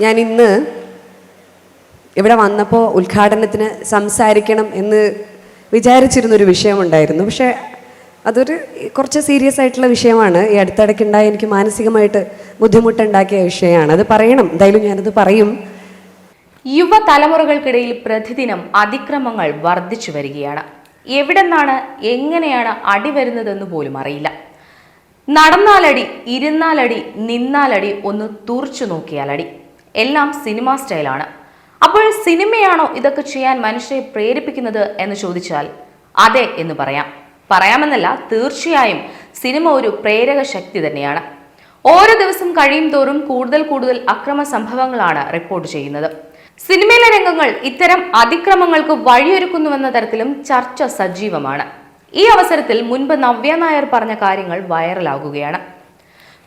ഞാൻ ഇന്ന് ഇവിടെ വന്നപ്പോൾ ഉദ്ഘാടനത്തിന് സംസാരിക്കണം എന്ന് വിചാരിച്ചിരുന്നൊരു വിഷയമുണ്ടായിരുന്നു. പക്ഷേ അതൊരു കുറച്ച് സീരിയസ് ആയിട്ടുള്ള വിഷയമാണ്. ഈ അടുത്തിടയ്ക്കുണ്ടായ എനിക്ക് മാനസികമായിട്ട് ബുദ്ധിമുട്ടുണ്ടാക്കിയ വിഷയമാണ്. അത് പറയണം. എന്തായാലും ഞാനത് പറയും. യുവതലമുറകൾക്കിടയിൽ പ്രതിദിനം അതിക്രമങ്ങൾ വർദ്ധിച്ചു വരികയാണ്. എവിടെന്നാണ് എങ്ങനെയാണ് അടി വരുന്നതെന്ന് പോലും അറിയില്ല. നടന്നാലടി ഇരുന്നാലടി നിന്നാലടി ഒന്ന് തുറച്ചു നോക്കിയാലടി. എല്ലാം സിനിമ സ്റ്റൈലാണ്. അപ്പോൾ സിനിമയാണോ ഇതൊക്കെ ചെയ്യാൻ മനുഷ്യരെ പ്രേരിപ്പിക്കുന്നത് എന്ന് ചോദിച്ചാൽ അതെ എന്ന് പറയാം. പറയാമെന്നല്ല തീർച്ചയായും സിനിമ ഒരു പ്രേരക ശക്തി തന്നെയാണ്. ഓരോ ദിവസം കഴിയും തോറും കൂടുതൽ കൂടുതൽ അക്രമ സംഭവങ്ങളാണ് റിപ്പോർട്ട് ചെയ്യുന്നത്. സിനിമയിലെ രംഗങ്ങൾ ഇത്തരം അതിക്രമങ്ങൾക്ക് വഴിയൊരുക്കുന്നുവെന്ന തരത്തിലും ചർച്ച സജീവമാണ്. ഈ അവസരത്തിൽ മുൻപ് നവ്യ നായർ പറഞ്ഞ കാര്യങ്ങൾ വൈറലാകുകയാണ്.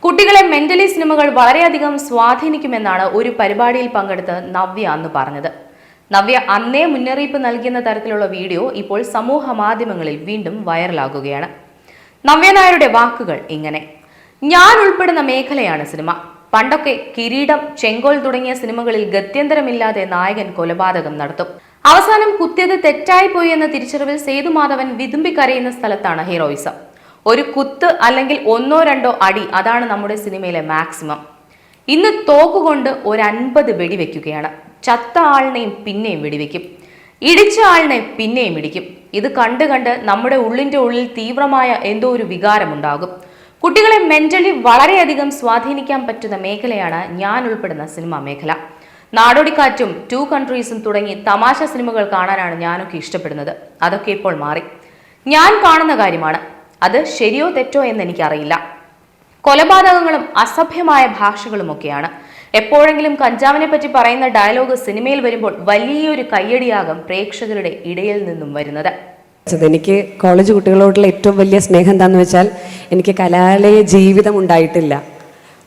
കുട്ടികളെ മെന്റലി സിനിമകൾ വളരെയധികം സ്വാധീനിക്കുമെന്നാണ് ഒരു പരിപാടിയിൽ പങ്കെടുത്ത് നവ്യ അന്ന് പറഞ്ഞത്. നവ്യ അന്നേ മുന്നറിയിപ്പ് നൽകിയെന്ന തരത്തിലുള്ള വീഡിയോ ഇപ്പോൾ സമൂഹ മാധ്യമങ്ങളിൽ വീണ്ടും വൈറലാകുകയാണ്. നവ്യ നായരുടെ വാക്കുകൾ ഇങ്ങനെ. ഞാൻ ഉൾപ്പെടുന്ന മേഖലയാണ് സിനിമ. പണ്ടൊക്കെ കിരീടം ചെങ്കോൽ തുടങ്ങിയ സിനിമകളിൽ ഗത്യന്തരമില്ലാതെ നായകൻ കൊലപാതകം നടത്തും. അവസാനം കുത്തിയത് തെറ്റായിപ്പോയി എന്ന തിരിച്ചറിവിൽ സേതുമാധവൻ വിതുമ്പിക്കരയുന്ന സ്ഥലത്താണ് ഹീറോയിസം. ഒരു കുത്ത് അല്ലെങ്കിൽ ഒന്നോ രണ്ടോ അടി അതാണ് നമ്മുടെ സിനിമയിലെ മാക്സിമം. ഇന്ന് തോക്കുകൊണ്ട് ഒരു അൻപത് വെടിവെക്കുകയാണ് ചത്ത ആളിനെയും പിന്നെയും വെടിവെക്കും. ഇടിച്ച ആളിനെ പിന്നെയും ഇടിക്കും. ഇത് കണ്ട് കണ്ട് നമ്മുടെ ഉള്ളിന്റെ ഉള്ളിൽ തീവ്രമായ എന്തോ ഒരു വികാരമുണ്ടാകും. കുട്ടികളെ മെന്റലി വളരെയധികം സ്വാധീനിക്കാൻ പറ്റുന്ന മേഖലയാണ് ഞാൻ ഉൾപ്പെടുന്ന സിനിമാ മേഖല. നാടോടിക്കാറ്റും ടു കൺട്രീസും തുടങ്ങി തമാശ സിനിമകൾ കാണാനാണ് ഞാനൊക്കെ ഇഷ്ടപ്പെടുന്നത്. അതൊക്കെ ഇപ്പോൾ മാറി. ഞാൻ കാണുന്ന കാര്യമാണ്. അത് ശരിയോ തെറ്റോ എന്ന് എനിക്കറിയില്ല. കൊലപാതകങ്ങളും അസഭ്യമായ ഭാഷകളുമൊക്കെയാണ്. എപ്പോഴെങ്കിലും കഞ്ചാവിനെ പറ്റി പറയുന്ന ഡയലോഗ് സിനിമയിൽ വരുമ്പോൾ വലിയൊരു കയ്യടിയാകും പ്രേക്ഷകരുടെ ഇടയിൽ നിന്നും വരുന്നത്. എനിക്ക് കോളേജ് കുട്ടികളോടുള്ള ഏറ്റവും വലിയ സ്നേഹം എന്താണെന്ന് വെച്ചാൽ എനിക്ക് കലാലയ ജീവിതം ഉണ്ടായിട്ടില്ല.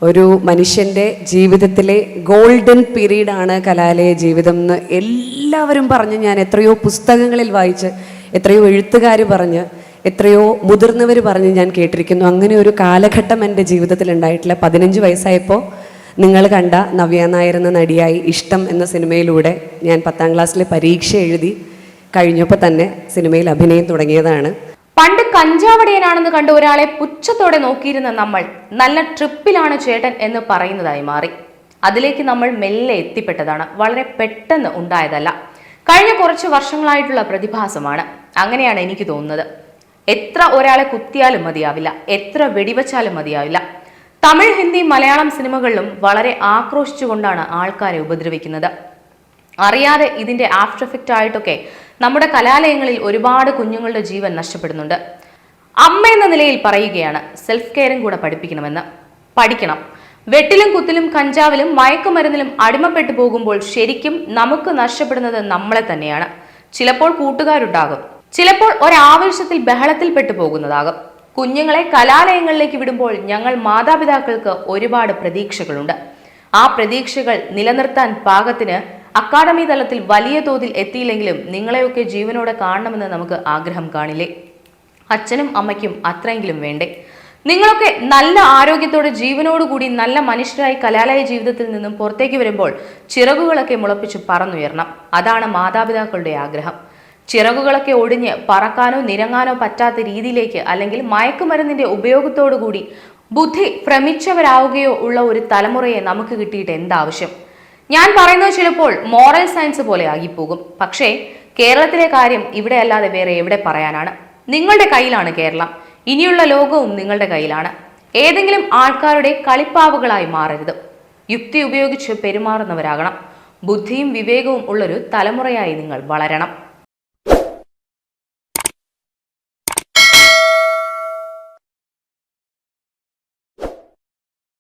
ഒരു മനുഷ്യന്റെ ജീവിതത്തിലെ ഗോൾഡൻ പീരീഡാണ് കലാലയ ജീവിതം എന്ന് എല്ലാവരും പറഞ്ഞ് ഞാൻ എത്രയോ പുസ്തകങ്ങളിൽ വായിച്ച് എത്രയോ എഴുത്തുകാർ പറഞ്ഞ് എത്രയോ മുതിർന്നവർ പറഞ്ഞ് ഞാൻ കേട്ടിരിക്കുന്നു. അങ്ങനെ ഒരു കാലഘട്ടം എന്റെ ജീവിതത്തിൽ ഉണ്ടായിട്ടില്ല. പതിനഞ്ച് വയസ്സായപ്പോൾ നിങ്ങൾ കണ്ട നവ്യ നായർ എന്ന നടിയായി ഇഷ്ടം എന്ന സിനിമയിലൂടെ ഞാൻ പത്താം ക്ലാസ്സിലെ പരീക്ഷ എഴുതി കഴിഞ്ഞപ്പോൾ തന്നെ സിനിമയിൽ അഭിനയം തുടങ്ങിയതാണ്. പണ്ട് കഞ്ചാവടയനാണെന്ന് കണ്ട ഒരാളെ പുച്ഛത്തോടെ നോക്കിയിരുന്ന നമ്മൾ നല്ല ട്രിപ്പിലാണ് ചേട്ടൻ എന്ന് പറയുന്നതായി മാറി. അതിലേക്ക് നമ്മൾ മെല്ലെ എത്തിപ്പെട്ടതാണ്. വളരെ പെട്ടെന്ന് ഉണ്ടായതല്ല. കഴിഞ്ഞ കുറച്ച് വർഷങ്ങളായിട്ടുള്ള പ്രതിഭാസമാണ്. അങ്ങനെയാണ് എനിക്ക് തോന്നുന്നത്. എത്ര ഒരാളെ കുത്തിയാലും മതിയാവില്ല. എത്ര വെടിവച്ചാലും മതിയാവില്ല. തമിഴ് ഹിന്ദി മലയാളം സിനിമകളിലും വളരെ ആക്രോശിച്ചുകൊണ്ടാണ് ആൾക്കാരെ ഉപദ്രവിക്കുന്നത്. അറിയാതെ ഇതിന്റെ ആഫ്റ്റർ എഫക്റ്റ് ആയിട്ടൊക്കെ നമ്മുടെ കലാലയങ്ങളിൽ ഒരുപാട് കുഞ്ഞുങ്ങളുടെ ജീവൻ നഷ്ടപ്പെടുന്നുണ്ട്. അമ്മ എന്ന നിലയിൽ പറയുകയാണ് സെൽഫ് കെയറും കൂടെ പഠിപ്പിക്കണമെന്ന്. പഠിക്കണം. വെട്ടിലും കുത്തിലും കഞ്ചാവിലും മയക്കുമരുന്നിലും അടിമപ്പെട്ടു പോകുമ്പോൾ ശരിക്കും നമുക്ക് നഷ്ടപ്പെടുന്നത് നമ്മളെ തന്നെയാണ്. ചിലപ്പോൾ കൂട്ടുകാരുണ്ടാകും. ചിലപ്പോൾ ഒരാവേശത്തിൽ ബഹളത്തിൽപ്പെട്ടു പോകുന്നതാകും. കുഞ്ഞുങ്ങളെ കലാലയങ്ങളിലേക്ക് വിടുമ്പോൾ ഞങ്ങൾ മാതാപിതാക്കൾക്ക് ഒരുപാട് പ്രതീക്ഷകളുണ്ട്. ആ പ്രതീക്ഷകൾ നിലനിർത്താൻ പാകത്തിന് അക്കാദമി തലത്തിൽ വലിയ തോതിൽ എത്തിയില്ലെങ്കിലും നിങ്ങളെയൊക്കെ ജീവനോടെ കാണണമെന്ന് നമുക്ക് ആഗ്രഹം കാണില്ലേ? അച്ഛനും അമ്മയ്ക്കും അത്രയെങ്കിലും വേണ്ടേ? നിങ്ങളൊക്കെ നല്ല ആരോഗ്യത്തോടെ ജീവനോടുകൂടി നല്ല മനുഷ്യരായി കലാലയ ജീവിതത്തിൽ നിന്നും പുറത്തേക്ക് വരുമ്പോൾ ചിറകുകളൊക്കെ മുളപ്പിച്ച് പറന്നുയരണം. അതാണ് മാതാപിതാക്കളുടെ ആഗ്രഹം. ചിറകുകളൊക്കെ ഒടിഞ്ഞ് പറക്കാനോ നിരങ്ങാനോ പറ്റാത്ത രീതിയിലേക്ക് അല്ലെങ്കിൽ മയക്കുമരുന്നിന്റെ ഉപയോഗത്തോടുകൂടി ബുദ്ധി ഭ്രമിച്ചവരാവുകയോ ഉള്ള ഒരു തലമുറയെ നമുക്ക് കിട്ടിയിട്ട് എന്താവശ്യം? ഞാൻ പറയുന്നത് ചിലപ്പോൾ മോറൽ സയൻസ് പോലെ ആകിപ്പോകും പക്ഷേ കേരളത്തിലെ കാര്യം ഇവിടെ അല്ലാതെ വേറെ എവിടെ പറയാനാണ്? നിങ്ങളുടെ കയ്യിലാണ് കേരളം. ഇനിയുള്ള ലോകവും നിങ്ങളുടെ കയ്യിലാണ്. ഏതെങ്കിലും ആൾക്കാരുടെ കളിപ്പാവുകളായി മാറരുത്. യുക്തി ഉപയോഗിച്ച് പെരുമാറുന്നവരാകണം. ബുദ്ധിയും വിവേകവും ഉള്ളൊരു തലമുറയായി നിങ്ങൾ വളരണം.